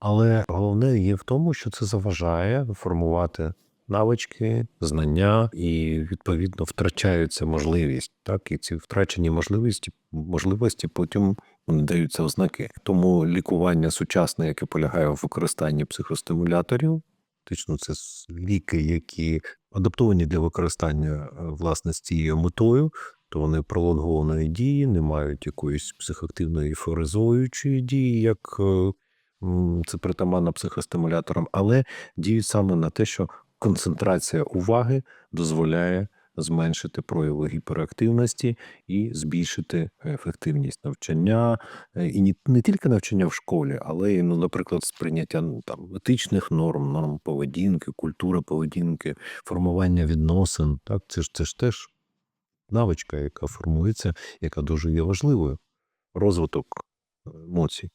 Але головне є в тому, що це заважає формувати навички, знання, і відповідно втрачається можливість. Так, і ці втрачені можливості, можливості потім не даються ознаки. Тому лікування сучасне, яке полягає в використанні психостимуляторів, фактично це ліки, які адаптовані для використання е, власне з цією метою, то вони пролонгованої дії, не мають якоїсь психоактивної ейфоризуючої дії, як е, це притаманно психостимуляторам, але діють саме на те, що концентрація уваги дозволяє зменшити прояви гіперактивності і збільшити ефективність навчання, е, і не тільки навчання в школі, але й, ну, наприклад, сприйняття ну, там етичних норм, норм поведінки, культури поведінки, формування відносин. Так, це ж це ж теж навичка, яка формується, яка дуже є важливою. Розвиток е, емоцій.